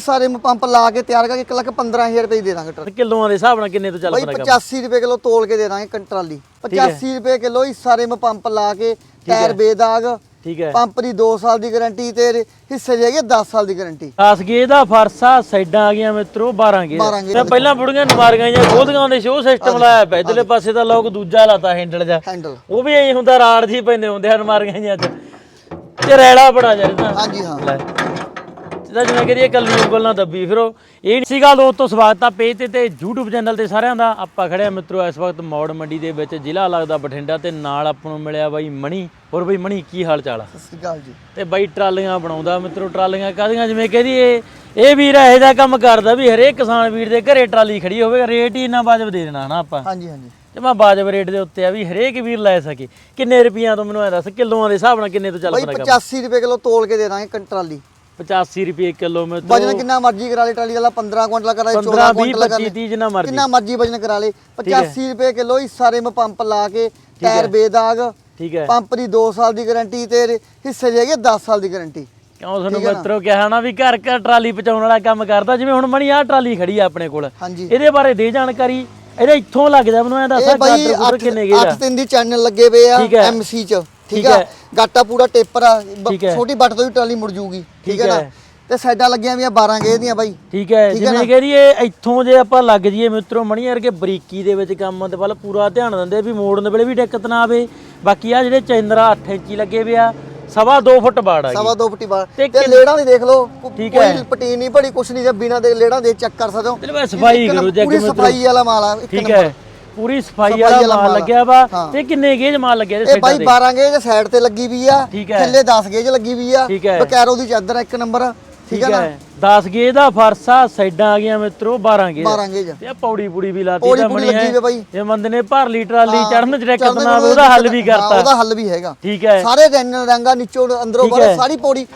ਸਾਰੇ ਪੰਪ ਲਾ ਕੇ ਤਿਆਰ ਕਰਕੇ 1 ਲੱਖ 15000 ਰੁਪਏ ਦੀ ਦਾਂਗੇ ਟਰਾਲੀ ਕਿਲੋਆਂ ਦੇ ਹਿਸਾਬ ਨਾਲ ਕਿੰਨੇ ਤੋਂ ਚੱਲ ਬਾਈ ਪੈਣਾ ਕੰਮ 85 ਰੁਪਏ ਕਿਲੋ ਤੋਲ ਕੇ ਦੇ ਦਾਂਗੇ ਕੰ- ਟਰਾਲੀ। 85 ਰੁਪਏ ਕਿਲੋ ਹੀ ਸਾਰੇ ਪੰਪ ਲਾ ਕੇ ਟਾਇਰ ਬੇਦਾਗ ਠੀਕ ਹੈ। ਪੰਪ ਦੀ 2 ਸਾਲ ਦੀ ਗਾਰੰਟੀ ਤੇ ਹਿੱਸੇ ਦੀ ਹੈਗੀ 10 ਸਾਲ ਦੀ ਗਾਰੰਟੀ। 10 ਗੇ ਦਾ ਫਰਸਾ ਸਾਈਡਾਂ ਆ ਗਈਆਂ ਮਿੱਤਰੋ 12 ਗੇ 12 ਗੇ ਮੈਂ ਪਹਿਲਾਂ ਬੁੜੀਆਂ ਨਮਾਰੀਆਂ ਜਾਂ ਖੋਦੀਆਂ ਦੇ ਸ਼ੋਅ ਸਿਸਟਮ ਲਾਇਆ ਪਿਆ ਇਧਰਲੇ ਪਾਸੇ ਦਾ ਲੋਕ ਦੂਜਾ ਲਾਤਾ ਹੈਂਡਲ ਜਾ ਉਹ ਵੀ ਐਂ ਹੁੰਦਾ ਰਾੜ ਜੀ ਪੈਂਦੇ ਹੁੰਦੇ ਹਨ ਨਮਾਰੀਆਂ ਜਾਂ ਤੇ ਰੈਲਾ ਬੜਾ ਇਹਦਾ ਹਾਂਜੀ ਹਾਂ। ਲੈ ਜਿਹਦਾ ਜਿਵੇਂ ਕਰੀਏ ਕੱਲੀ ਉਂਗਲ ਨਾਲ ਦੱਬੀ ਫਿਰੋ। ਇਹ ਨਹੀਂ ਸੀਗਾ ਦੋਸਤੋ ਸਵਾਗਤ ਆ ਪੇਜ ਤੇ ਤੇ YouTube ਚੈਨਲ ਤੇ ਸਾਰਿਆਂ ਦਾ। ਆਪਾਂ ਖੜੇ ਆ ਮਿੱਤਰੋ ਇਸ ਵਕਤ ਮੌੜ ਮੰਡੀ ਦੇ ਵਿੱਚ ਜ਼ਿਲ੍ਹਾ ਲੱਗਦਾ ਬਠਿੰਡਾ ਤੇ ਨਾਲ ਆਪਾਂ ਨੂੰ ਮਿਲਿਆ ਬਾਈ ਮਣੀ। ਹੋਰ ਬਾਈ ਮਣੀ ਕੀ ਹਾਲ ਚਾਲ ਆ? ਸਤਿ ਸ਼੍ਰੀ ਅਕਾਲ ਜੀ। ਤੇ ਬਾਈ ਟਰਾਲੀਆਂ ਬਣਾਉਂਦਾ ਮਿੱਤਰੋ ਟਰਾਲੀਆਂ ਕਾਦੀਆਂ ਜਿਵੇਂ ਕਹਦੀ ਇਹ ਇਹ ਵੀਰ ਇਹੋ ਜਿਹਾ ਕੰਮ ਕਰਦਾ ਵੀ ਹਰੇਕ ਕਿਸਾਨ ਵੀਰ ਦੇ ਘਰੇ ਟਰਾਲੀ ਖੜੀ ਹੋਵੇ ਰੇਟ ਹੀ ਇੰਨਾ ਵਾਜਬ ਦੇ ਦੇਣਾ ਨਾ ਆਪਾਂ? ਹਾਂਜੀ ਹਾਂਜੀ। ਤੇ ਮੈਂ ਵਾਜਬ ਰੇਟ ਦੇ ਉੱਤੇ ਆ ਵੀ ਹਰੇਕ ਵੀਰ ਲੈ ਸਕੇ। ਕਿੰਨੇ ਰੁਪਈਆਂ ਤੋਂ ਮੈਨੂੰ ਐ ਦੱਸ ਕਿਲੋਆਂ ਦੇ ਹਿਸਾਬ ਨਾਲ ਕਿੰਨੇ ਤੋਂ ਚੱਲ ਬਾਈ ਪੈਣਾ 85 ਰੁਪਏ ਕਿਲੋ ਤੋਲ ਕੇ ਦੇ ਦਾਂਗੇ ਟਰਾਲੀ। 85 ਰੁਪਏ ਕਿਲੋ ਮੇ ਤੋਂ ਵਜਨ ਕਿੰਨਾ ਮਰਜ਼ੀ ਕਰਾ ਲੈ ਟਰਾਲੀ ਵਾਲਾ 15 ਕੁਇੰਟਲ ਕਰਾ ਲੈ 15 14 20 ਕੁਇੰਟਲ ਕਰਾ 25 ਲੈ 30 ਜਿੰਨਾ ਮਰਜ਼ੀ। ਕਿੰਨਾ ਮਰਜ਼ੀ ਵਜਨ ਕਰਾ ਲੇ। 85 ਰੁਪਏ ਕਿਲੋ ਹੀ ਸਾਰੇ ਮ ਪੰਪ ਲਾ ਕੇ ਟਾਇਰ ਬੇਦਾਗ ਠੀਕ ਹੈ। ਪੰਪ ਦੀ 2 ਸਾਲ ਦੀ ਗਾਰੰਟੀ ਤੇ ਹਿੱਸੇ ਦੀ ਹੈਗੀ 10 ਸਾਲ ਦੀ ਗਾਰੰਟੀ। ਕਿਉਂ ਤੁਹਾਨੂੰ ਮਿੱਤਰੋ ਕਿਹਾ ਨਾ ਵੀ ਘਰ ਘਰ ਟਰਾਲੀ ਪਹੁੰਚਾਉਣ ਵਾਲਾ ਕੰਮ ਕਰਦਾ ਜਿਵੇਂ ਹੁਣ ਮਣੀ ਆਹ ਟਰਾਲੀ ਖੜੀ ਆ ਆਪਣੇ ਕੋਲ। ਇਹਦੇ ਬਾਰੇ ਦੇ ਜਾਣਕਾਰੀ ਇਹਦੇ ਇੱਥੋਂ ਲੱਗ ਜਾ ਮੈਨੂੰ ਐ ਦੱਸ 8 ਕਿੰਨੇ ਗਏ ਆ 8 ਦਿਨ ਦੀ ਚੈਨਲ ਲੱਗੇ ਪਏ ਆ। ਐਮਸੀ ਚ। ਠੀਕ ਹੈ। ਗਾਟਾ ਪੂਰਾ ਟੇਪਰ ਆ। ਛੋਟੀ ਬੱਟ ਤੋਂ ਵੀ ਟਰਾਲੀ ਮੁੜ ਜੂਗੀ। ਠੀਕ ਹੈ ਨਾ। ਤੇ ਸਾਈਡਾਂ ਲੱਗੀਆਂ ਵੀਆਂ 12 ਗੇਜ ਦੀਆਂ ਬਾਈ। ਠੀਕ ਹੈ। ਜਿਵੇਂ ਕਿ ਇਹ ਇੱਥੋਂ ਜੇ ਆਪਾਂ ਲੱਗ ਜਾਈਏ ਮਿੱਤਰੋ ਮਣੀ ਵਰਗੇ ਬਰੀਕੀ ਦੇ ਵਿੱਚ ਕੰਮ ਦੇ ਵੱਲ ਪੂਰਾ ਧਿਆਨ ਦਿੰਦੇ ਵੀ ਮੋੜਨ ਵੇਲੇ ਵੀ ਦਿੱਕਤ ਨਾ ਆਵੇ। ਬਾਕੀ ਆ ਜਿਹੜੇ ਚੈਨਰਾ 8 ਇੰਚੀ ਲੱਗੇ ਵੇ ਆ ਸਵਾ 2 ਫੁੱਟ ਬਾੜ ਆ ਸਵਾ ਦੋ ਫੁੱਟੀ ਬਾਹਰ ਤੇ ਤੇ ਲੇੜਾਂ ਦੀ ਦੇਖ ਲਓ ਕੋ-। ਕੋਈ ਪਟੀਨ ਨਹੀਂ ਬੜੀ ਕੁਛ ਨਹੀਂ ਜੇ ਬਿਨਾਂ ਦੇ ਲੇੜਾਂ ਦੇ ਚੈੱਕ ਕਰ ਸਕਦੇ ਹੋ। ਤੇ ਸਫ਼ਾਈ ਕਰੋ ਜੇ ਪੂਰੀ ਸਫ਼ਾਈ ਵਾਲਾ ਮਾਲ ਆ ਇੱਕ ਠੀਕ। ਹੈ। ਪੂਰੀ ਸਫ਼ਾਈ ਵਾਲਾ ਵਾਲਾ ਮਾਲ ਲੱਗਿਆ ਵਾ। ਤੇ ਕਿੰਨੇ ਗੇਜ ਮਾਲ ਲੱਗਿਆ ਇਹਦੇ ਇਹ ਬਾਈ ਸਾਈਡਾਂ ਤੇ? 12 ਗੇਜ ਸਾਈਡ ਤੇ ਲੱਗੀ ਵੀ ਆ। ਥੱਲੇ 10 ਗੇਜ ਲੱਗੀ ਵੀ ਆ। ਬਕੈਰੋ ਦੀ ਚਾਦਰ ਇੱਕ ਨੰਬਰ ਠੀਕ ਹੈ ਨਾ? ਹੈ। 10 ਗੇਜ ਦਾ ਫਰਸਾ ਸਾਈਡਾਂ ਆ ਗਈਆਂ ਮਿੱਤਰੋ 12 ਗੇਜ। 12 ਗੇਜ। ਤੇ ਆ ਪੌੜੀ ਪੂੜੀ ਵੀ ਲਾਤੀ ਤਾਂ ਬਣੀ ਹੈ ਇਹ ਬੰਦੇ ਨੇ ਭਰ ਲਈ ਟਰਾਲੀ ਚੜਨ ਚ ਨਾ ਨੂੰ ਉਹਦਾ ਹੱਲ ਵੀ ਕਰਤਾ। ਉਹਦਾ ਹੱਲ ਵੀ ਹੈਗਾ। ਠੀਕ ਹੈ। ਸਾਰੇ ਰੰਗ ਰੰਗਾ ਨੀਚੋਂ ਅੰਦਰੋਂ ਬਾਹਰ। ਸਾਰੀ ਪੌੜੀ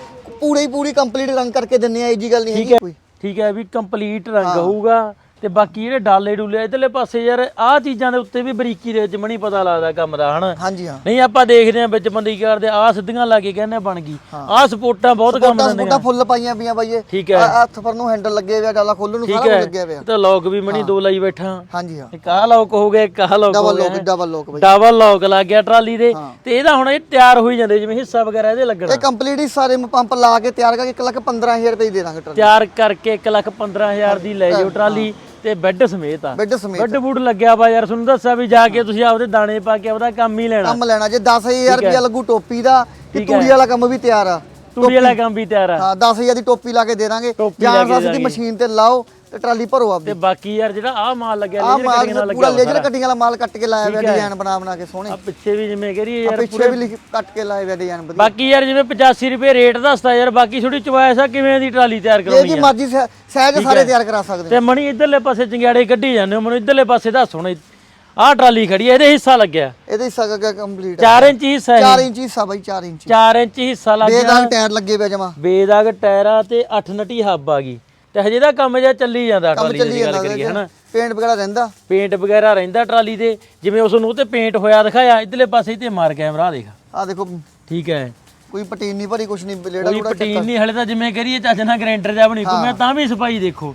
ਪੂਰੀ ਪੂਰੀ ਕੰਪਲੀਟ ਰੰਗ ਕਰਕੇ ਦਿੰਨੇ ਆ ਇਹ ਜੀ ਗੱਲ ਨਹੀਂ ਹੈਗੀ ਕੋਈ। ਠੀਕ ਹੈ ਵੀ ਕੰਪਲੀਟ ਰੰਗ ਹੋਊਗਾ। ਤੇ ਬਾਕੀ ਜਿਹੜੇ ਡਾਲੇ ਡੂਲੇ ਇਧਰਲੇ ਪਾਸੇ ਯਾਰ ਆਹ ਚੀਜ਼ਾਂ ਦੇ ਉੱਤੇ ਵੀ ਬਰੀਕੀ ਦੇ ਵਿੱਚ ਮਣੀ ਪਤਾ ਲੱਗਦਾ ਕੰਮ ਦਾ ਹਨਾ? ਹਾਂਜੀ ਹਾਂ। ਨਹੀਂ ਆਪਾਂ ਦੇਖਦੇ ਆਂ ਵਿੱਚ ਬੰਦੀ ਕਰਦੇ ਆਹ ਸਿੱਧੀਆਂ ਲਾ ਕੇ ਕਹਿੰਦੇ ਬਣ ਗਈ। ਆਹ ਸਪੋਰਟਾਂ ਬਹੁਤ ਕੰਮ ਦਿੰਦੀਆਂ। ਕੋਟਾ ਫੁੱਲ ਪਾਈਆਂ ਪਈਆਂ ਬਾਈ ਠੀਕ ਹੈ। ਹੱਥ ਪਰ ਨੂੰ ਹੈਂਡਲ ਲੱਗੇ ਹੋਏ ਆ ਡਾਲਾ ਖੋਲਣ ਨੂੰ ਸਾਰਾ ਕੁਝ ਲੱਗਿਆ ਹੋਇਆ। ਤਾਂ ਲੋਕ ਵੀ ਮਣੀ ਦੋ ਲਾਈ ਬੈਠਾ। ਹਾਂਜੀ ਹਾਂ। ਇੱਕ ਆਹ ਲੋਕ ਹੋ ਗਿਆ ਇੱਕ ਆਹ ਲੋਕ ਹੋ ਡਬਲ ਗਿਆ ਲੋਕ ਡਬਲ ਲੋਕ ਬਾਈ। ਡਬਲ ਲੋਕ ਲੱਗ ਗਿਆ ਟਰਾਲੀ ਦੇ। ਤੇ ਇਹਦਾ ਹੁਣ ਇਹ ਤਿਆਰ ਹੋਈ ਜਾਂਦੇ ਜਿਵੇਂ ਹਿੱਸਾ ਵਗੈਰਾ ਇਹਦੇ ਲੱਗਣਾ। ਇਹ ਕੰਪਲੀਟ ਹੀ ਸਾਰੇ ਪੰਪ ਲਾ ਕੇ ਤਿਆਰ ਕਰਕੇ 1 ਲੱਖ 15000 ਰੁਪਏ ਦੀ ਦੇ ਦਾਂਗੇ ਟਰਾਲੀ। ਤਿਆਰ ਕਰਕੇ 1 ਲੱਖ 15000 ਦੀ ਲੈ ਜਾਓ ਟਰਾਲੀ। ਤੇ ਬੈੱਡ ਸਮੇਤ ਆ। ਬੈੱਡ ਸਮੇਤ। ਬੈੱਡ ਬੂਡ ਲੱਗਿਆ ਵਾ ਯਾਰ ਤੁਹਾਨੂੰ ਦੱਸਿਆ ਵੀ ਜਾ ਕੇ ਤੁਸੀਂ ਆਪਦੇ ਦਾਣੇ ਪਾ ਕੇ ਆਪਦਾ ਕੰਮ ਹੀ ਲੈਣਾ। ਕੰਮ ਲੈਣਾ ਜੇ 10000 ਰੁਪਏ ਲੱਗੂ ਟੋਪੀ ਦਾ ਤੇ ਤੂੜੀ ਵਾਲਾ ਕੰਮ ਵੀ ਤਿਆਰ ਆ। ਤੂੜੀ ਵਾਲਾ ਕੰਮ ਵੀ ਤਿਆਰ ਆ। ਹਾਂ 10000 ਦੀ ਟੋਪੀ ਲਾ ਕੇ ਦੇ ਦਾਂਗੇ। ਜਾਂ ਦੇ ਦੀ ਮਸ਼ੀਨ ਤੇ ਲਾਓ ਤੇ ਟਰਾਲੀ ਭਰੋ ਆਪਦੀ। ਤੇ ਬਾਕੀ ਯਾਰ ਜਿਹੜਾ ਆਹ ਮਾਲ ਲੱਗਿਆ ਆ ਲੇਜਰ ਮਾਲ ਕਟਿੰਗ ਨਾਲ ਪੂਰਾ ਲੱਗਿਆ ਲੇਜ਼ਰ ਕਟਿੰਗ ਵਾਲਾ ਮਾਲ ਕੱਟ ਕੇ ਲਾਇਆ ਹੋਇਆ ਡਿਜ਼ਾਈਨ ਬਣਾ ਬਣਾ ਕੇ ਸੋਹਣੇ। ਆ ਪਿੱਛੇ ਵੀ ਜਿਵੇਂ ਕਰੀਏ ਯਾਰ ਪਿੱਛੇ ਵੀ ਲਿਖ ਕੱਟ ਕੇ ਲਾਇਆ ਹੋਇਆ ਡਿਜ਼ਾਈਨ ਵਧੀਆ। ਬਾਕੀ ਯਾਰ ਜਿਵੇਂ 85 ਰੁਪਏ ਰੇਟ ਦੱਸਦਾ ਯਾਰ ਬਾਕੀ ਥੋੜੀ ਚੁਆਇਸ ਆ ਕਿਵੇਂ ਦੀ ਟਰਾਲੀ ਤਿਆਰ ਇਹ ਕਰਾਉਣੀ ਜੀ ਆ। ਮਰਜ਼ੀ ਸਹਿ- ਸਹਿਜ ਸਾਰੇ ਤਿਆਰ ਕਰਾ ਸਕਦੇ ਤੇ ਮਣੀ ਇਧਰਲੇ ਪਾਸੇ ਚੰਗਿਆੜੇ ਕੱਢੀ ਜਾਂਦੇ ਹੋ ਮੈਨੂੰ ਇਧਰਲੇ ਪਾਸੇ ਦੱਸ ਹੁਣ। ਆਹ ਟਰਾਲੀ ਖੜੀ ਆ ਇਹਦੇ ਹਿੱਸਾ ਲੱਗਿਆ। ਇਹਦੇ ਹਿੱਸਾ ਕਾ ਕੰਪਲੀਟ 4 ਇੰਚ ਹਿੱਸਾ ਹੈ 4 ਇੰਚ ਹਿੱਸਾ ਬਾਈ 4 ਇੰਚ। 4 ਇੰਚ ਹਿੱਸਾ ਲੱਗ ਗਿਆ। ਬੇਦਾਗ ਟਾਇਰ ਲੱਗੇ ਪਿਆ ਜਮਾ। ਬੇਦਾਗ ਟਾਇਰਾਂ ਤੇ 8 ਨਟੀ ਹੱਬ ਆ ਗਈ। ਤੇ ਹਜੇ ਦਾ ਕੰਮ ਜਿਹਾ ਚੱਲੀ ਜਾਂਦਾ ਕੰਮ ਟਰਾਲੀ ਚੱਲੀ ਦੀ ਗੱਲ ਜਾਂਦਾ ਕਰੀਏ ਹਨਾ? ਪੇਂਟ ਵਗੈਰਾ ਰਹਿੰਦਾ? ਪੇਂਟ ਵਗੈਰਾ ਰਹਿੰਦਾ ਟਰਾਲੀ ਤੇ। ਜਿਵੇਂ ਉਸ ਨੂੰ ਤੇ ਪੇਂਟ ਹੋਇਆ ਦਿਖਾਇਆ ਇਧਰਲੇ ਪਾਸੇ ਤੇ ਮਾਰ ਕੈਮਰਾ ਦੇਖ। ਆ ਦੇਖੋ। ਠੀਕ ਹੈ। ਕੋਈ ਪਟੀਨ ਨਹੀਂ ਭਰੀ ਕੁਛ ਨਹੀਂ ਲੇੜਾ ਕੋਈ ਪਟੀਨ ਨਹੀਂ ਹਲੇ ਤਾਂ ਜਿਵੇਂ ਕਰੀਏ ਚੱਜ ਨਾਲ ਗ੍ਰੈਂਡਰ ਜਾ ਬਣੀ। ਕੋ ਮੈਂ ਤਾਂ ਵੀ ਸਫ਼ਾਈ ਦੇਖੋ।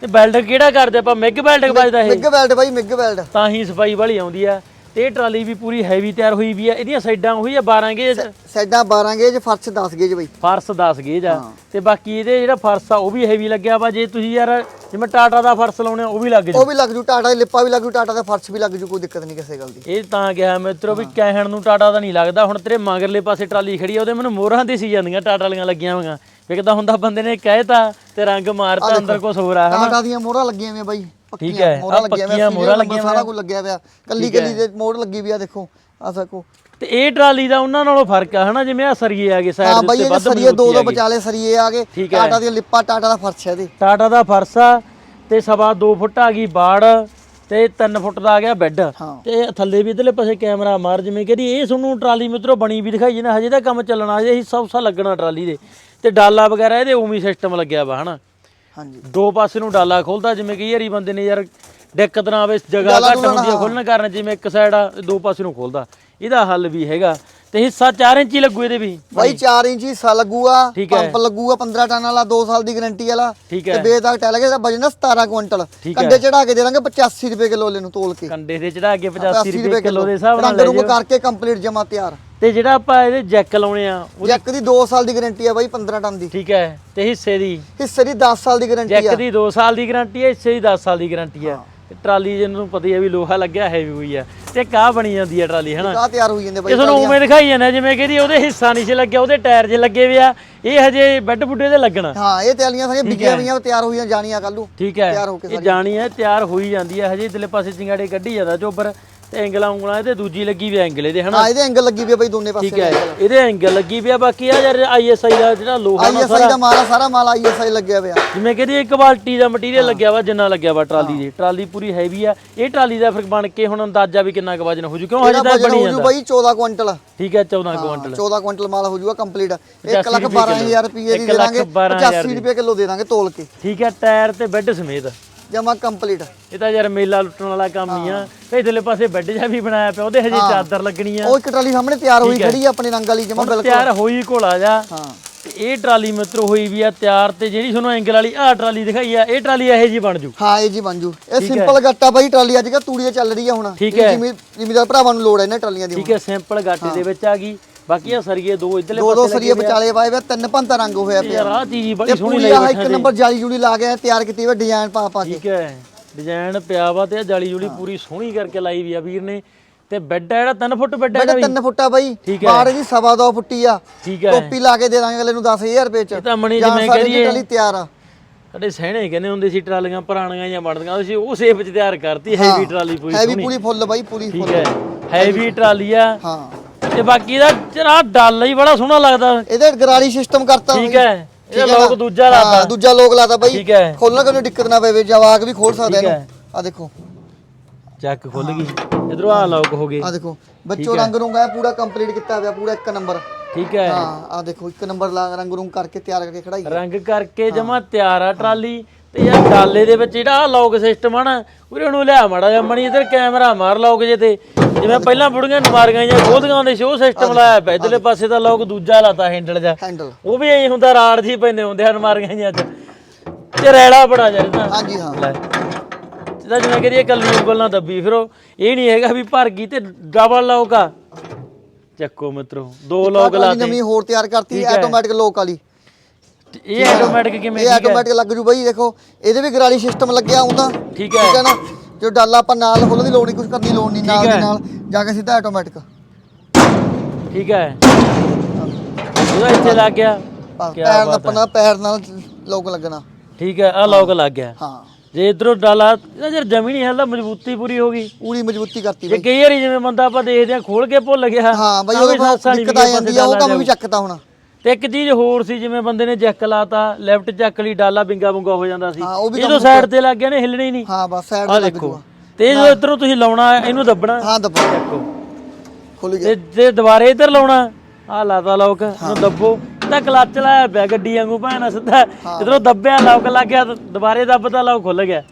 ਤੇ ਬੈਲਟ ਕਿਹੜਾ ਕਰਦੇ ਆਪਾਂ? ਮਿਗ ਬੈਲਟ ਵੱਜਦਾ ਇਹ। ਮਿੱਗ ਬੈਲਟ ਬਾਈ ਮਿੱਗ ਬੈਲਟ। ਤਾਂ ਹੀ ਸਫ਼ਾਈ ਵਾਲੀ ਆਉਂਦੀ ਆ। ਤੇ ਇਹ ਟਰਾਲੀ ਵੀ ਪੂਰੀ ਹੈਵੀ ਤਿਆਰ ਹੋਈ ਵੀ ਆ ਇਹਦੀਆਂ ਸਾਈਡਾਂ ਉਹੀ ਆ 12 ਗੇਜ? ਸਾਈਡਾਂ 12 ਗੇਜ ਫਰਸ਼ 10 ਗੇਜ ਬਾਈ। ਫਰਸ਼ 10 ਗੇਜ ਆ। ਤੇ ਬਾਕੀ ਇਹਦੇ ਜਿਹੜਾ ਫਰਸ਼ ਆ ਉਹ ਵੀ ਹੈਵੀ ਲੱਗਿਆ ਵਾ। ਜੇ ਤੁਸੀਂ ਯਾਰ ਜਿਵੇਂ ਟਾਟਾ ਦਾ ਫਰਸ਼ ਲਾਉਣੇ ਉਹ ਵੀ ਲੱਗ ਜੂ ਉਹ ਵੀ ਲੱਗ ਜੂ ਟਾਟਾ ਦੀ ਲਿਪਾ ਵੀ ਲੱਗ ਜੂ ਟਾਟਾ ਦਾ ਫਰਸ਼ ਵੀ ਲੱਗ ਜੂ ਕੋਈ ਦਿੱਕਤ ਨਹੀਂ ਕਿਸੇ ਗੱਲ ਦੀ। ਇਹ ਤਾਂ ਕਿਹਾ ਮਿੱਤਰੋ ਵੀ ਕਹਿਣ ਨੂੰ ਟਾਟਾ ਦਾ ਨਹੀਂ ਲੱਗਦਾ। ਹੁਣ ਤੇਰੇ ਮਗਰਲੇ ਪਾਸੇ ਟਰਾਲੀ ਖੜੀ ਆ ਉਹਦੇ ਮੈਨੂੰ ਮੋਹਰਾਂ ਦੀ ਸੀ ਜਾਂਦੀਆਂ ਟਾਟਾ ਵਾਲੀਆਂ ਲੱਗੀਆਂ ਹੋਈਆਂ। ਵਿਕਦਾ ਹੁੰਦਾ ਬੰਦੇ ਨੇ ਕਹਿਤਾ ਤੇ ਰੰਗ ਮਾਰਤਾ ਅੰਦਰ ਕੁਝ ਹੋਰ ਆ ਟਾਟਾ ਦੀਆਂ ਮੋਹਰਾਂ ਲੱਗੀਆਂ ਹੋਈਆਂ ਬਾਈ। ਠੀਕ ਹੈ, ਮੋਹਰਾਂ ਆਹ ਲੱਗੀਆਂ ਪੱਕੀਆਂ ਮੋਹਰਾਂ ਲੱਗੀਆਂ ਸਾਰਾ ਕੁਝ ਲੱਗਿਆ ਹੋਇਆ ਕੱਲੀ ਕੱਲੀ ਦੇ ਮੋਹਰ ਲੱਗੀ ਵੀ ਆ ਦੇਖੋ ਆ ਸਕੋ। ਤੇ ਇਹ ਟਰਾਲੀ ਦਾ ਉਹਨਾਂ ਨਾਲੋਂ ਫ਼ਰਕ ਆ ਹਨਾ? ਜਿਵੇਂ ਆ ਸਰੀਏ ਆ ਗਏ ਹਾਂ ਸਾਈਡ ਬਾਈ ਦੇ ਉੱਤੇ ਇਹ ਵੱਧ ਸਰੀਏ ਦੋ ਮਜ਼ਬੂਤੀ ਦੋ ਗਈ। ਵਿਚਾਲੇ ਸਰੀਏ ਆ ਗਏ। ਠੀਕ ਹੈ। ਟਾਟਾ ਦੀਆਂ ਲਿਪਾ ਟਾਟਾ ਦਾ ਫਰਸ਼ ਹੈ ਇਹਦੇ। ਟਾਟਾ ਦਾ ਫਰਸ਼ ਆ ਤੇ ਸਵਾ 2 ਫੁੱਟ ਆ ਗਈ ਬਾੜ ਤੇ 3 ਫੁੱਟ ਦਾ ਆ ਗਿਆ ਬੈੱਡ। ਹਾਂ। ਤੇ ਥੱਲੇ ਵੀ ਇਧਰਲੇ ਪਾਸੇ ਕੈਮਰਾ ਮਾਰ ਜਿਵੇਂ ਕਹਿੰਦੀ ਇਹ ਤੁਹਾਨੂੰ ਟਰਾਲੀ ਮਿੱਤਰੋ ਬਣੀ ਵੀ ਦਿਖਾਈ ਨਾ ਹਜੇ ਤਾਂ ਕੰਮ ਚੱਲਣਾ ਹਜੇ ਹਿੱਸਾ ਹੁੱਸਾ ਲੱਗਣਾ ਟਰਾਲੀ ਦੇ। ਤੇ ਡਾਲਾ ਵਗੈਰਾ ਇਹਦੇ ਉਵੇਂ ਸਿਸਟਮ ਲੱਗਿਆ ਵਾ ਹਨਾ? ਹਾਂਜੀ। ਦੋ ਪਾਸੇ ਨੂੰ ਡਾਲਾ ਖੋਲਦਾ ਜਿਵੇਂ ਕਈ ਵਾਰੀ ਬੰਦੇ ਨੇ ਯਾਰ ਦਿੱਕਤ ਨਾ ਆਵੇ ਜਗ੍ਹਾ ਘੱਟ ਹੁੰਦੀ ਆ ਹਾਂ। ਖੋਲਣ ਕਾਰਨ ਜਿਵੇਂ ਇੱਕ ਸਾਈਡ ਆ ਦੋ ਪਾਸੇ ਨੂੰ ਖੋਲਦਾ। ਇਹਦਾ ਹੱਲ ਵੀ ਹੈਗਾ। ਤੇ ਹਿੱਸਾ 4 ਇੰਚੀ ਲੱਗੂ ਇਹਦੇ ਵੀ। ਬਾਈ 4 ਇੰਚ ਹਿੱਸਾ ਲੱਗੂਗਾ। ਪੰਪ ਲੱਗੂਗਾ 15 ਟਨ ਵਾਲਾ 2 ਸਾਲ ਦੀ ਗਾਰੰਟੀ ਵਾਲਾ। ਤੇ ਬੇਦਾਗ ਟੈਲ ਕੇ ਵਜਨ ਨਾ 17 ਕੁਇੰਟਲ। ਕੰਡੇ ਚੜਾ ਕੇ ਦੇ ਦਾਂਗੇ 85 ਰੁਪਏ ਕਿਲੋ ਲੈ ਨੂੰ ਤੋਲ ਕੇ। ਕੰਡੇ ਦੇ ਚੜਾ ਕੇ 85 ਰੁਪਏ ਕਿਲੋ ਦੇ ਹਿਸਾਬ ਨਾਲ ਰੰਗ ਜਾਓ। ਕਰਕੇ ਕੰਪਲੀਟ ਜਮਾ ਤਿਆਰ। ਤੇ ਜਿਹੜਾ ਆਪਾਂ ਇਹਦੇ ਜੈਕ ਲਾਉਣੇ ਆ ਉਹ ਜੈਕ ਦੀ 2 ਸਾਲ ਦੀ ਗਾਰੰਟੀ ਆ ਬਾਈ 15 ਟਨ ਦੀ। ਠੀਕ ਹੈ ਤੇ ਹਿੱਸੇ ਦੀ। ਹਿੱਸੇ ਦੀ 10 ਸਾਲ ਦੀ ਗਾਰੰਟੀ ਜੈਕ ਆ ਦੀ 2 ਸਾਲ ਦੀ ਗਾਰੰਟੀ ਹੈ ਹਿੱਸੇ ਦੀ 10 ਸਾਲ ਦੀ ਗਾਰੰਟੀ ਹੈ। ਤੇ ਟਰਾਲੀ ਜਿਹਨੂੰ ਪਤਾ ਹੀ ਹੈ ਵੀ ਲੋਹਾ ਲੱਗਿਆ ਹੈਵੀ ਹੋਈ ਆ। ਤੇ ਕਾਹ ਬਣੀ ਜਾਂਦੀ ਹੈ ਟਰਾਲੀ ਹਨਾ? ਆ ਤਿਆਰ ਹੋਈ ਜਾਂਦੇ ਬਾਈ ਤੁਹਾਨੂੰ ਉਵੇਂ ਦਿਖਾਈ ਜਾਂਦਾ ਜਿਵੇਂ ਕਿ ਉਹਦੇ ਹਿੱਸਾ ਨਹੀਂ ਸੀ ਲੱਗਿਆ ਉਹਦੇ ਟਾਇਰ ਜੇ ਲੱਗੇ ਹੋਏ ਆ ਇਹ ਹਜੇ ਬੈੱਡ ਬੁੱਡੇ ਤੇ ਲੱਗਣਾ। ਹਾਂ ਇਹ ਤਿਆਲੀਆਂ ਸਾਰੀਆਂ ਵਿਗੀਆਂ ਹੋਈਆਂ ਤਿਆਰ ਹੋਈਆਂ ਜਾਣੀਆਂ ਕੱਲ ਠੀਕ ਹੈ। ਇਹ ਜਾਣੀ ਹੈ ਤਿਆਰ ਹੋਈ ਜਾਂਦੀ ਹੈ ਹਜੇ ਇਧਰਲੇ ਪਾਸੇ ਚਿੰਗਾੜੇ ਕੱਢੀ ਜਾਂਦਾ ਚੋਬਰ ਤੇ ਐਂਗਲਾਂ ਉਂਗਲਾਂ ਤੇ ਦੂਜੀ ਲੱਗੀ ਵੀ ਐਂਗਲ ਇਹਦੇ ਹਨਾ? ਹਾਂ ਇਹਦੇ ਐਂਗਲ ਲੱਗੀ ਵੀ ਆ ਬਾਈ ਦੋਨੇ ਪਾਸੇ ਠੀਕ ਹੈ ਇਹਦੇ ਐਂਗਲ ਲੱਗੀ ਵੀ ਆ ਬਾਕੀ ਆ ਯਾਰ ਆਈਐਸਆਈ ਦਾ ਜਿਹੜਾ ਲੋਹਾ ਨਾ ਆਈਐਸਆਈ ਦਾ ਮਾਲ ਆ ਸਾਰਾ ਮਾਲ ਆਈਐਸਆਈ ਲੱਗਿਆ ਪਿਆ। ਜਿਵੇਂ ਕਹਿੰਦੀ ਇੱਕ ਕੁਆਲਿਟੀ ਦਾ ਮਟੀਰੀਅਲ ਲੱਗਿਆ ਵਾ ਜਿੰਨਾ ਲੱਗਿਆ ਵਾ ਟਰਾਲੀ ਦੀ। ਟਰਾਲੀ ਪੂਰੀ ਹੈਵੀ ਆ। ਇਹ ਟਰਾਲੀ ਦਾ ਫਿਰ ਬਣ ਕੇ ਹੁਣ ਅੰਦਾਜ਼ਾ ਵੀ ਕਿੰਨਾ ਕੁ ਵਜਨ ਹੋ ਜੂ ਕਿਉਂ ਹਜੇ ਇਹਦਾ ਤਾਂ ਬਣੀ ਜਾਂਦਾ। ਬਾਈ 14 ਕੁਇੰਟਲ। ਠੀਕ ਹੈ 14 ਕੁਇੰਟਲ। 14 ਕੁਇੰਟਲ ਮਾਲ ਹੋ ਜੂਗਾ ਕੰਪਲੀਟ 1 85 ਲੱਖ ਰੁਪਏ 12000 ਰੁਪਏ ਦੀ ਦੇ ਦਾਂਗੇ 12,000 85 ਰੁਪਏ ਕਿਲੋ ਦੇ ਦਾਂਗੇ ਤੋਲ ਕੇ। ਠੀਕ ਹੈ ਟਾਇਰ ਤੇ ਬੈੱਡ ਸਮੇਤ। ਜਮਾ ਕੰਪਲੀਟ ਇਹ ਤਾਂ ਯਾਰ ਮੇਲਾ ਲੁੱਟਣ ਵਾਲਾ ਕੰਮ ਹੀ ਆ ਤੇ ਇਧਰਲੇ ਪਾਸੇ ਬੈੱਡ ਜਿਹਾ ਵੀ ਬਣਾਇਆ ਪਿਆ ਉਹਦੇ ਹਜੇ ਚਾਦਰ ਲੱਗਣੀ ਆ ਉਹ ਇੱਕ ਟਰਾਲੀ ਸਾਹਮਣੇ ਤਿਆਰ ਹੋਈ ਖੜੀ ਆ ਆਪਣੇ ਰੰਗ ਵਾਲੀ ਜਮਾ ਬਿਲਕੁਲ ਤਿਆਰ ਹੋਈ ਘੋਲਾ ਜਾ ਹਾਂ ਇਹ ਟਰਾਲੀ ਮਿੱਤਰੋ ਹੋਈ ਵੀ ਆ ਤਿਆਰ ਤੇ ਜਿਹੜੀ ਤੁਹਾਨੂੰ ਐਂਗਲ ਵਾਲੀ ਆਹ ਟਰਾਲੀ ਦਿਖਾਈ ਆ ਇਹ ਟਰਾਲੀ ਇਹੋ ਜੀ ਬਣ ਜੂ ਹਾਂ ਇਹ ਜੀ ਮੰਜੂ ਇਹ ਸਿੰਪਲ ਗੱਟਾ ਬਾਈ ਟਰਾਲੀ ਅੱਜ ਕੱਲ੍ਹ ਤੂੜੀ ਤੇ ਚੱਲ ਰਹੀ ਆ ਹੁਣ ਠੀਕ ਹੈ। ਜ਼ਿਮੀਦਾਰ ਭਰਾਵਾਂ ਨੂੰ ਲੋੜ ਹੈ ਇਹਨਾਂ ਟਰਾਲੀਆਂ ਦੀ ਠੀਕ ਹੈ ਸਿੰਪਲ ਗਾਟੇ ਦੇ ਵਿੱਚ ਆ ਗਈ ਬਾਕੀ ਆ ਸਰੀਏ ਦੋ ਇਧਰਲੇ ਦੋ ਦੋ ਸਰੀਏ ਵਿਚਾਲੇ ਪਾਏ ਵੇ ਤਿੰਨ ਪੰਤਾ ਰੰਗ ਹੋਇਆ ਪਿਆ। ਯਾਰ ਆ ਚੀਜ਼ ਬੜੀ ਸੋਹਣੀ ਲੱਗੀ ਆਹ ਇੱਕ ਨੰਬਰ ਜਾਲੀ ਜੂਲੀ ਲਾ ਕੇ ਤਿਆਰ ਕੀਤੀ ਹੋਈ ਡਿਜ਼ਾਈਨ ਪਾ ਪਾ ਕੇ। ਠੀਕ ਹੈ ਡਿਜ਼ਾਈਨ ਪਿਆ ਵਾ ਤੇ ਆ ਜਾਲੀ ਜੁਲੀ ਪੂਰੀ ਸੋਹਣੀ ਕਰਕੇ ਲਾਈ ਵੀ ਆ ਵੀਰ ਨੇ। ਤੇ ਬੈੱਡ ਆ ਜਿਹੜਾ 3 ਫੁੱਟ ਬੈੱਡ ਹੈ ਤਿੰਨ ਫੁੱਟਾ ਬਾਈ ਠੀਕ ਹੈ। ਬਾੜ ਦੀ ਸਵਾ ਦੋ ਫੁੱਟੀ ਆ। ਠੀਕ ਹੈ। ਟੋਪੀ ਲਾ ਕੇ ਦੇ ਦਾਂਗੇ ਅਗਲੇ ਨੂੰ 10000 ਰੁਪਏ ਚ। ਇਹ ਤਾਂ ਮਣੀ ਜਿਵੇਂ ਕਰੀਏ। ਟਰਾਲੀ ਤਿਆਰ ਆ। ਸਾਡੇ ਸਹਿਣੇ ਕਹਿੰਦੇ ਹੁੰਦੇ ਸੀ ਟਰਾਲੀਆਂ ਪੁਰਾਣੀਆਂ ਜਾਂ ਬਣਦੀਆਂ ਸੀ ਉਹ ਸੇਪ ਚ ਤਿਆਰ ਕਰਤੀ ਹੈਵੀ ਟਰਾਲੀ ਪੂਰੀ ਹੈਵੀ ਪੂਰੀ ਫੁੱਲ ਬਾਈ ਪੂਰੀ ਠੀਕ ਫੁੱਲ। ਹੈ। ਹੈਵੀ ਟਰਾਲੀ ਆ। ਹਾਂ। ਤੇ ਬਾਕੀ ਇਹਦਾ ਜਰਾ ਡੱਲ ਹੀ ਬੜਾ ਸੋਹਣਾ ਲੱਗਦਾ। ਇਹਦੇ ਗਰਾਰੀ ਸਿਸਟਮ ਕਰਤਾ ਠੀਕ। ਹੈ। ਇਹ ਲੋਕ? ਦੂਜਾ ਲਾਤਾ। ਦੂਜਾ ਲੋਕ ਲਾਤਾ ਬਾਈ। ਠੀਕ ਹੈ। ਖੋਲਣਾ ਕੋਈ ਦਿੱਕਤ ਨਾ ਪਵੇ ਜਵਾਕ ਵੀ ਖੋਲ ਸਕਦਾ ਇਹਨੂੰ। ਆ ਦੇਖੋ। ਚੱਕ ਖੁੱਲ ਗਈ। ਇਧਰੋਂ ਆ ਲੋਕ ਹੋ ਗਏ। ਆ ਦੇਖੋ ਬੱਚੋ ਰੰਗ ਰੁੰਗ ਹੈ ਪੂਰਾ ਕੰਪਲੀਟ ਕੀਤਾ ਹੋਇਆ ਪੂਰਾ ਇੱਕ ਨੰਬਰ ਠੀਕ ਹੈ। ਹਾਂ ਆ ਦੇਖੋ ਇੱਕ ਨੰਬਰ ਲਾ ਰੰਗ ਰੁੰਗ ਕਰਕੇ ਤਿਆਰ ਕਰਕੇ ਖੜਾਈ ਰੰਗ ਕਰਕੇ ਜਮਾ ਤਿਆਰ ਆ ਟਰਾਲੀ। ਤੇ ਯਾਰ ਡਾਲੇ ਦੇ ਵਿੱਚ ਜਿਹੜਾ ਆ ਲੌਕ ਸਿਸਟਮ ਆ ਨਾ ਉਰੇ ਨੂੰ ਲਿਆ ਮੜਾ ਜਾ ਮਣੀ ਇਧਰ ਕੈਮਰਾ ਮਾਰ ਲੌਕ ਜੇ ਤੇ। ਜਿਵੇਂ ਪਹਿਲਾਂ ਬੁੜੀਆਂ ਨਮਾਰੀਆਂ ਜਾਂ ਖੋਦੀਆਂ ਹੁੰਦੇ ਸੀ ਸਿਸਟਮ ਲਾਇਆ ਪਿਆ ਇਧਰਲੇ ਪਾਸੇ ਦਾ ਲੌਕ ਦੂਜਾ ਲਾਤਾ ਹੈਂਡਲ ਜਾ ਹੈਂਡਲ ਉਹ ਵੀ ਐਂ ਹੁੰਦਾ ਰਾੜ ਜੀ ਪੈਂਦੇ ਹੁੰਦੇ ਹਨ ਨਮਾਰੀਆਂ ਜਾਂ ਚ। ਤੇ ਰੈਲਾ ਬੜਾ ਜਾ ਇਹਦਾ। ਹਾਂਜੀ ਹਾਂ। ਲੈ। ਜਿਹਦਾ ਜਿਵੇਂ ਕਰੀਏ ਕੱਲੀ ਉਂਗਲ ਨਾਲ ਦੱਬੀ ਫਿਰੋ। ਇਹ ਨਹੀਂ ਹੈਗਾ ਵੀ ਭਰ ਗਈ ਤੇ ਡਬਲ ਲੌਕ ਆ। ਚੱਕੋ ਮਿੱਤਰੋ ਦੋ ਲੌਕ ਲਾਤੇ। ਨਵੀਂ ਹੋਰ ਤਿਆਰ ਕਰਤੀ ਆਟੋਮੈਟਿਕ ਲੋਕ ਵਾਲੀ। ਇਹ ਆਟੋਮੈਟਿਕ ਕਿਵੇਂ ਇਹ ਆਟੋਮੈਟਿਕ ਲੱਗ ਜੂ ਬਾਈ ਦੇਖੋ ਇਹਦੇ ਵੀ ਗਰਾਰੀ ਸਿਸਟਮ ਲੱਗਿਆ ਹੁੰਦਾ। ਠੀਕ ਹੈ। ਠੀਕ ਹੈ ਨਾ? ਜੋ ਡਾਲਾ ਆਪਾਂ ਨਾਲ ਖੋਲਣ ਦੀ ਲੋੜ ਨਹੀਂ ਕੁਝ ਕਰਨੀ ਲੋੜ ਨਹੀਂ ਨਾਲ ਦੇ ਨਾਲ ਜਾ ਕੇ ਸਿੱਧਾ ਆਟੋਮੈਟਿਕ ਠੀਕ ਹੈ। ਉਹਦਾ ਇੱਥੇ ਲੱਗ ਗਿਆ ਪੈਰ ਨਾਲ ਆਪਣਾ ਪੈਰ ਨਾਲ ਲੋਕ ਲੱਗਣਾ। ਠੀਕ ਹੈ ਆ ਲੌਕ ਲੱਗ ਗਿਆ। ਹਾਂ। ਜੇ ਇਧਰੋਂ ਡਾਲਾ ਜਰ ਜਮੀ ਨਹੀਂ ਹਿਲਦਾ ਮਜ਼ਬੂਤੀ ਪੂਰੀ ਹੋ ਗਈ। ਪੂਰੀ ਮਜ਼ਬੂਤੀ ਕਰਤੀ ਬਾਈ। ਕਈ ਵਾਰੀ ਜਿਵੇਂ ਬੰਦਾ ਆਪਾਂ ਦੇਖਦੇ ਆ ਖੋਲ ਕੇ ਭੁੱਲ ਗਿਆ ਹਾਂ ਬਾਈ ਉਹ ਨੀ ਦਿੱਕਤ ਆ ਜਾਂਦੀ ਆ ਉਹ ਕੰਮ ਵੀ ਚੱਕਤਾ ਹੁਣ। ਤੇ ਇੱਕ ਚੀਜ਼ ਹੋਰ ਸੀ ਜਿਵੇਂ ਬੰਦੇ ਨੇ ਜੈਕ ਲਾਤਾ ਲੈਫਟ ਚੱਕ ਲਈ ਡਾਲਾ ਬਿੰਗਾ ਬੁੰਗਾ ਹੋ ਜਾਂਦਾ ਸੀ। ਹਾਂ, ਉਹ ਵੀ ਜਦੋਂ ਸਾਈਡ ਤੇ ਲੱਗ ਗਿਆ ਨੇ ਹਿੱਲਣਾ ਹੀ ਨਹੀਂ। ਹਾਂ ਬਸ ਸਾਈਡ ਆ ਦੇਖੋ। ਤੇ ਜਦੋਂ ਇਧਰੋਂ ਤੁਸੀਂ ਲਾਉਣਾ ਇਹਨੂੰ ਦੱਬਣਾ। ਹਾਂ ਦੱਬੋ। ਚੱਕੋ ਖੁੱਲ ਗਿਆ। ਤੇ ਜੇ ਦੁਬਾਰੇ ਇੱਧਰ ਲਾਉਣਾ ਆ ਲਾਤਾ ਲੋਕ ਇਹਨੂੰ ਦੱਬੋ। ਤਾਂ ਕਲੱਚ ਲਾਇਆ ਪਿਆ ਗੱਡੀ ਵਾਂਗੂ ਭਾਣਾ ਸਿੱਧਾ। ਇਧਰੋਂ ਦੱਬਿਆ ਲੋਕ ਲੱਗ ਗਿਆ ਦੁਬਾਰੇ ਦੱਬਦਾ ਲੋਕ ਖੁੱਲ ਗਿਆ।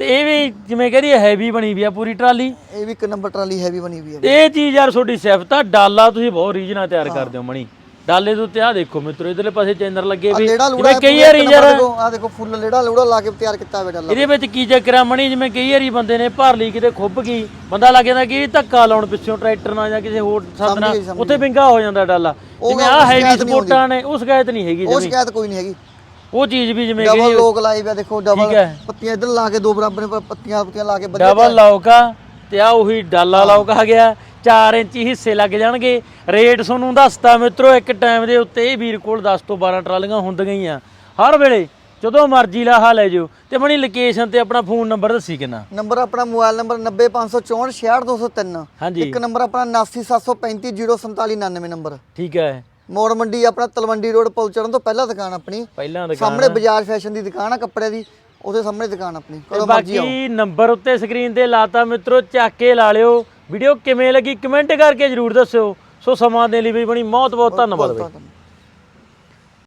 ਤੇ ਇਹ ਵੀ ਜਿਵੇਂ ਕਹਦੀ ਹੈਵੀ ਬਣੀ ਵੀ ਆ ਪੂਰੀ ਟਰਾਲੀ। ਇਹ ਵੀ ਇੱਕ ਨੰਬਰ ਟਰਾਲੀ ਹੈਵੀ ਬਣੀ ਹੋਈ ਹੈ ਤੇ ਇਹ ਚੀਜ਼ ਯਾਰ ਤੁਹਾਡੀ ਸਿਫਤ ਆ ਡਾਲਾ ਤੁਸੀਂ ਬਹੁਤ ਰੀਜਨਾ ਤਿਆਰ ਕਰਦੇ ਹੋ ਮਣੀ। ਡਾਲੇ ਤੋਂ ਤੇ ਆ ਦੇਖੋ ਮਿੱਤਰੋ ਇਧਰਲੇ ਪਾਸੇ ਚੈਨਰ ਲੱਗੇ ਵੀ ਜਿਵੇਂ ਕਈ ਵਾਰੀ ਯਾਰ ਆ ਦੇਖੋ ਫੁੱਲ ਲੇੜਾ ਲੂੜਾ ਲਾ ਕੇ ਤਿਆਰ ਕੀਤਾ ਹੋਇਆ ਡਾਲਾ। ਇਹਦੇ ਵਿੱਚ ਕੀ ਚੱਕਰ ਆ ਮਣੀ? ਜਿਵੇਂ ਕਈ ਵਾਰੀ ਬੰਦੇ ਨੇ ਭਰ ਲਈ ਕਿਤੇ ਖੁੱਭ ਗਈ ਬੰਦਾ ਲੱਗ ਜਾਂਦਾ ਕਿ ਧੱਕਾ ਲਾਉਣ ਪਿੱਛੋਂ ਟਰੈਕਟਰ ਨਾਲ ਜਾਂ ਕਿਸੇ ਹੋਰ ਸੰਦ ਨਾਲ ਉੱਥੇ ਵਿੰਗਾ ਹੋ ਜਾਂਦਾ ਡਾਲਾ। ਜਿਵੇਂ ਆ ਹੈਵੀ ਸਪੋਰਟਾਂ ਨੇ ਉਹ ਸ਼ਿਕਾਇਤ ਨਹੀਂ ਹੈਗੀ ਉਹ ਸ਼ਿਕਾਇਤ ਕੋਈ ਨਹੀਂ ਹੈਗੀ। ਉਹ ਚੀਜ਼ ਵੀ ਜਿਵੇਂ ਡਬਲ ਲੋਕ ਲਾਏ ਪਿਆ ਦੇਖੋ ਡਬਲ। ਪੱਤੀਆਂ ਇੱਧਰ ਲਾ ਕੇ ਦੋ ਬਰਾਬਰ ਪੱਤੀਆਂ ਪੱਤੀਆਂ ਲਾ ਕੇ ਡਬਲ ਲੌਕ ਆ ਤੇ ਆ ਉਹੀ ਡਾਲਾ ਲੌਕ ਆ ਗਿਆ। 4 ਇੰਚੀ ਹਿੱਸੇ ਲੱਗ ਜਾਣਗੇ। ਰੇਟ ਤੁਹਾਨੂੰ ਦੱਸਤਾ ਮਿੱਤਰੋ ਇੱਕ ਟਾਈਮ ਦੇ ਉੱਤੇ ਇਹ ਵੀਰ ਕੋਲ 10 ਤੋਂ 12 ਟਰਾਲੀਆਂ ਹੁੰਦੀਆਂ ਹੀ ਆ। ਹਰ ਵੇਲੇ ਜਦੋਂ ਮਰਜ਼ੀ ਲਾਹਾ ਲੈ ਜਾਓ ਤੇ ਬਣੀ ਲੋਕੇਸ਼ਨ ਤੇ ਆਪਣਾ ਫੋਨ ਨੰਬਰ ਦੱਸੀ ਕਿੰਨਾ? ਨੰਬਰ ਆਪਣਾ ਮੋਬਾਈਲ ਨੰਬਰ 90564 66203 ਹਾਂਜੀ। ਇੱਕ ਨੰਬਰ ਆਪਣਾ 7973504799 ਨੰਬਰ। ਠੀਕ ਹੈ। ਮੋੜ ਮੰਡੀ ਆਪਣਾ ਤਲਵੰਡੀ ਰੋਡ ਪੁਲ ਚੜਨ ਤੋਂ ਪਹਿਲਾਂ ਦੁਕਾਨ ਆਪਣੀ। ਪਹਿਲਾਂ ਦੁਕਾਨ। ਸਾਹਮਣੇ ਬਜਾਜ ਫੈਸ਼ਨ ਦੀ ਦੁਕਾਨ ਆ ਕੱਪੜੇ ਦੀ। ਉਹਦੇ ਸਾਹਮਣੇ ਦੁਕਾਨ ਆਪਣੀ। ਕਦੋਂ ਮਰਜ਼ੀ ਆਓ। ਬਾਕੀ ਨੰਬਰ ਉੱਤੇ ਸਕਰੀਨ ਤੇ ਲਾਤਾ ਮਿੱਤਰੋ ਚੱਕ ਕੇ ਲਾ ਲਿਓ। ਵੀਡੀਓ ਕਿਵੇਂ ਲੱਗੀ ਕਮੈਂਟ ਕਰਕੇ ਜਰੂਰ ਦੱਸਿਓ ਸੋ ਸਮਾਂ ਦੇਣ ਲਈ ਵੀ ਬਣੀ ਬਹੁਤ ਬਹੁਤ ਧੰਨਵਾਦ ਬਈ।